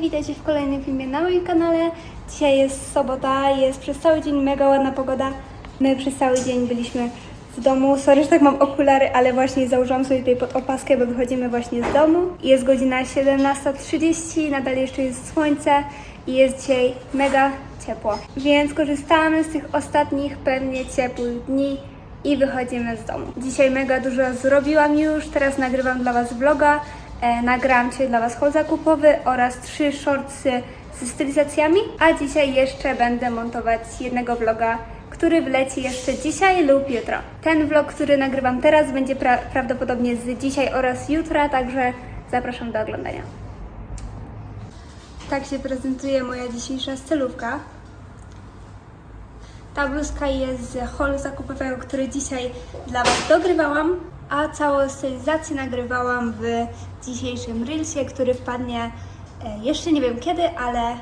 witajcie w kolejnym filmie na moim kanale. Dzisiaj jest sobota, jest przez cały dzień mega ładna pogoda. My przez cały dzień byliśmy w domu. Sorry, że tak mam okulary, ale właśnie założyłam sobie tutaj pod opaskę, bo wychodzimy właśnie z domu. Jest godzina 17.30, nadal jeszcze jest słońce i jest dzisiaj mega ciepło. Więc korzystamy z tych ostatnich pewnie ciepłych dni i wychodzimy z domu. Dzisiaj mega dużo zrobiłam już, teraz nagrywam dla Was vloga. E, nagrałam dzisiaj dla Was haul zakupowy oraz trzy shortsy ze stylizacjami, a dzisiaj jeszcze będę montować jednego vloga, który wleci jeszcze dzisiaj lub jutro. Ten vlog, który nagrywam teraz będzie pra- prawdopodobnie z dzisiaj oraz jutra, także zapraszam do oglądania. Tak się prezentuje moja dzisiejsza stylówka. Ta bluzka jest z holu zakupowego, który dzisiaj dla Was dogrywałam, a całą stylizację nagrywałam w dzisiejszym Reelsie, który wpadnie e, jeszcze nie wiem kiedy, ale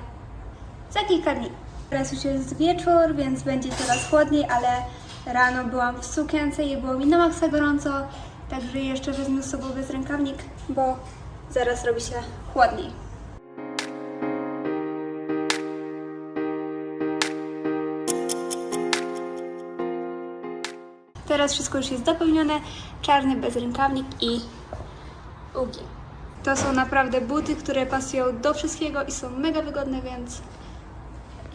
za kilka dni. Teraz już jest wieczór, więc będzie coraz chłodniej, ale rano byłam w sukience i było mi na maksa gorąco, także jeszcze wezmę z sobą bezrękawnik, bo zaraz robi się chłodniej. Teraz wszystko już jest dopełnione. Czarny bezrękawnik i ugi. To są naprawdę buty, które pasują do wszystkiego i są mega wygodne, więc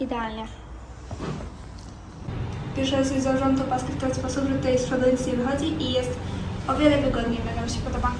idealnie. Pierwszy raz założyłam tą paskę w ten sposób, że tutaj z nic nie wychodzi i jest o wiele wygodniej, mega mi się podoba.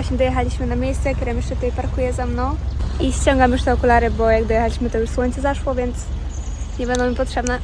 Właśnie dojechaliśmy na miejsce, Krem jeszcze tutaj parkuje za mną i ściągam już te okulary, bo jak dojechaliśmy to już słońce zaszło, więc nie będą mi potrzebne.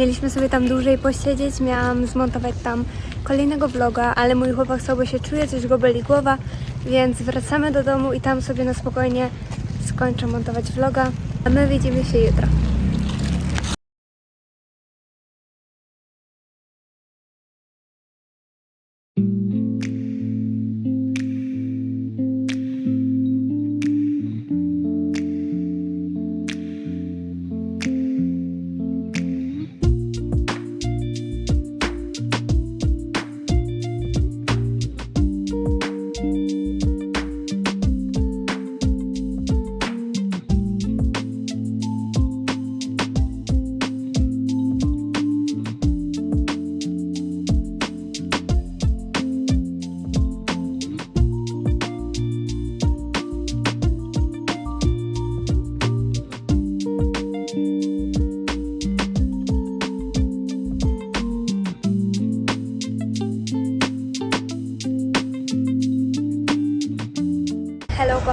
Mieliśmy sobie tam dłużej posiedzieć, miałam zmontować tam kolejnego vloga, ale mój chłopak słabo się czuje, coś go boli głowa, więc wracamy do domu i tam sobie na spokojnie skończę montować vloga, a my widzimy się jutro.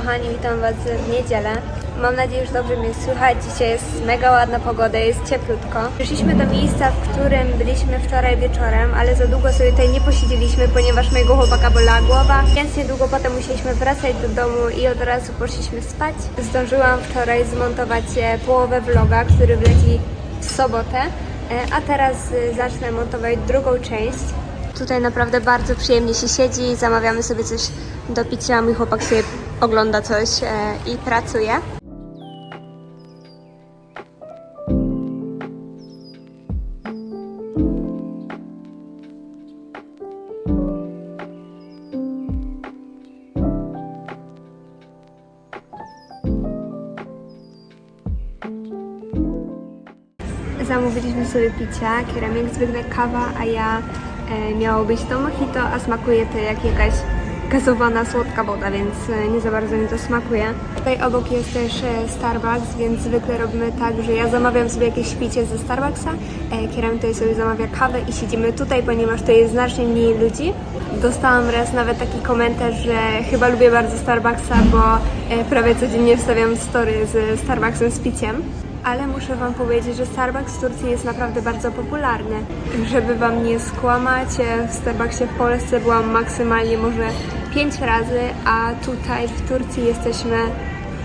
Kochani, witam Was w niedzielę. Mam nadzieję, że dobrze mnie słychać. Dzisiaj jest mega ładna pogoda, jest cieplutko. Przyszliśmy do miejsca, w którym byliśmy wczoraj wieczorem, ale za długo sobie tutaj nie posiedzieliśmy, ponieważ mojego chłopaka bolała głowa, więc niedługo potem musieliśmy wracać do domu i od razu poszliśmy spać. Zdążyłam wczoraj zmontować e, połowę vloga, który wleci w sobotę, E, A teraz y, zacznę montować drugą część. Tutaj naprawdę bardzo przyjemnie się siedzi, zamawiamy sobie coś do picia, mój chłopak sobie ogląda coś e, i pracuje. Zamówiliśmy sobie picia, kieram jak zwykle kawa, a ja miało być to mojito, a smakuje to jak jakaś gazowana, słodka woda, więc e, nie za bardzo mi to smakuje. Tutaj obok jest też e, Starbucks, więc zwykle robimy tak, że ja zamawiam sobie jakieś picie ze Starbucksa, e, kieram tutaj sobie zamawia kawę i siedzimy tutaj, ponieważ to jest znacznie mniej ludzi. Dostałam raz nawet taki komentarz, że chyba lubię bardzo Starbucksa, bo e, prawie codziennie wstawiam story z Starbucksem z piciem. Ale muszę Wam powiedzieć, że Starbucks w Turcji jest naprawdę bardzo popularny. Żeby Wam nie skłamać, e, w Starbucksie w Polsce byłam maksymalnie może 5 razy, a tutaj w Turcji jesteśmy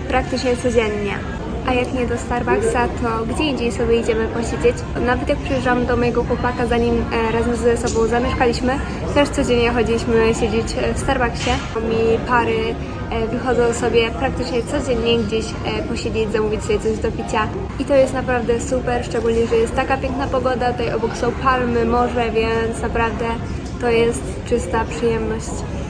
praktycznie codziennie. A jak nie do Starbucksa, to gdzie indziej sobie idziemy posiedzieć. Nawet jak przyjeżdżam do mojego chłopaka, zanim e, razem ze sobą zamieszkaliśmy, też codziennie chodziliśmy siedzieć e, w Starbucksie. Mi pary e, wychodzą sobie praktycznie codziennie gdzieś posiedzieć, zamówić sobie coś do picia. I to jest naprawdę super, szczególnie, że jest taka piękna pogoda, tutaj obok są palmy, morze, więc naprawdę to jest czysta przyjemność.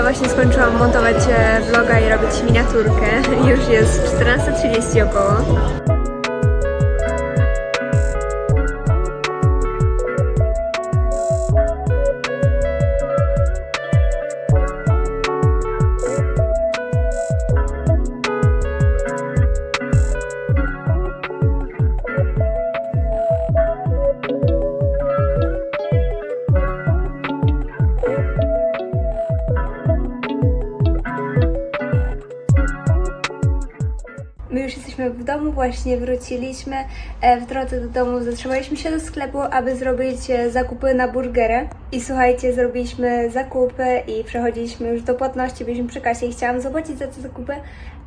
Ja właśnie skończyłam montować e, vloga i robić miniaturkę. Już jest 14.30 około. Domu, właśnie wróciliśmy. E, W drodze do domu zatrzymaliśmy się do sklepu, aby zrobić e, zakupy na burgerę. I słuchajcie, zrobiliśmy zakupy i przechodziliśmy już do płatności, byliśmy przy kasie i chciałam zapłacić za te zakupy.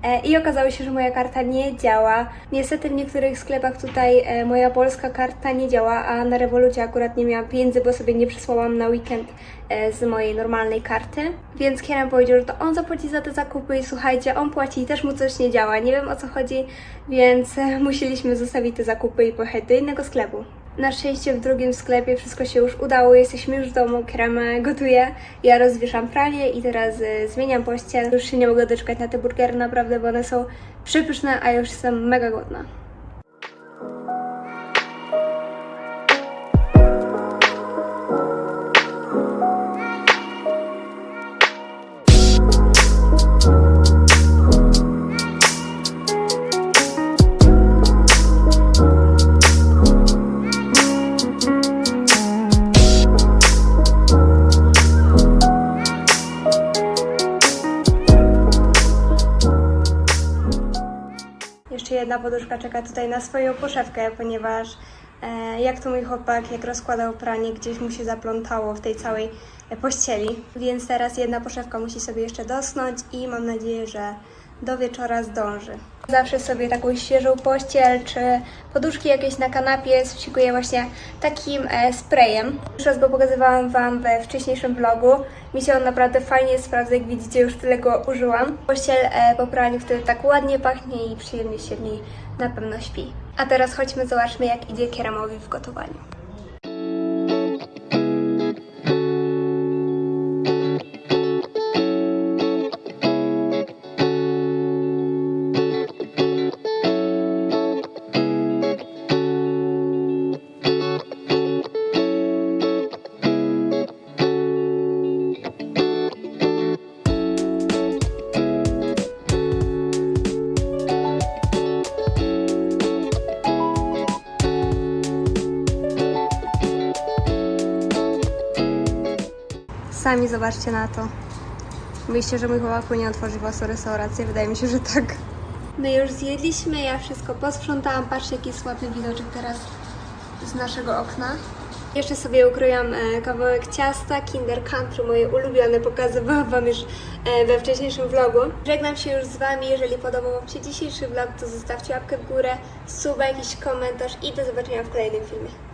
E, I okazało się, że moja karta nie działa. Niestety w niektórych sklepach tutaj e, moja polska karta nie działa, a na rewolucie akurat nie miałam pieniędzy, bo sobie nie przysłałam na weekend e, z mojej normalnej karty. Więc Kieran powiedział, że to on zapłaci za te zakupy i słuchajcie, on płaci i też mu coś nie działa. Nie wiem o co chodzi, więc musieliśmy zostawić te zakupy i pojechać do innego sklepu. Na szczęście w drugim sklepie wszystko się już udało, jesteśmy już w domu, Kieran e, gotuje, ja rozwieszam pranie i teraz e, zmieniam pościel. Już się nie mogę doczekać na te burgery naprawdę, bo one są przepyszne, a już jestem mega głodna. Jedna poduszka czeka tutaj na swoją poszewkę, ponieważ e, jak to mój chłopak, jak rozkładał pranie, gdzieś mu się zaplątało w tej całej e, pościeli. Więc teraz jedna poszewka musi sobie jeszcze dosnąć i mam nadzieję, że do wieczora zdąży. Zawsze sobie taką świeżą pościel czy poduszki jakieś na kanapie spsikuję właśnie takim e, sprayem. Już raz go pokazywałam Wam we wcześniejszym vlogu. Mi się on naprawdę fajnie sprawdza, jak widzicie już tyle go użyłam. Pościel e, po praniu wtedy tak ładnie pachnie i przyjemnie się w niej na pewno śpi. A teraz chodźmy zobaczmy jak idzie Kieramowi w gotowaniu. Sami zobaczcie na to. Myślicie, że mój chłopak nie otworzy własną restaurację? Wydaje mi się, że tak. My już zjedliśmy, ja wszystko posprzątałam. Patrzcie, jaki jest ładny widoczek teraz z naszego okna. Jeszcze sobie ukroiłam e, kawałek ciasta Kinder Country, moje ulubione, pokazywałam Wam już e, we wcześniejszym vlogu. Żegnam się już z Wami, jeżeli podobał Wam się dzisiejszy vlog, to zostawcie łapkę w górę, suba, jakiś komentarz i do zobaczenia w kolejnym filmie.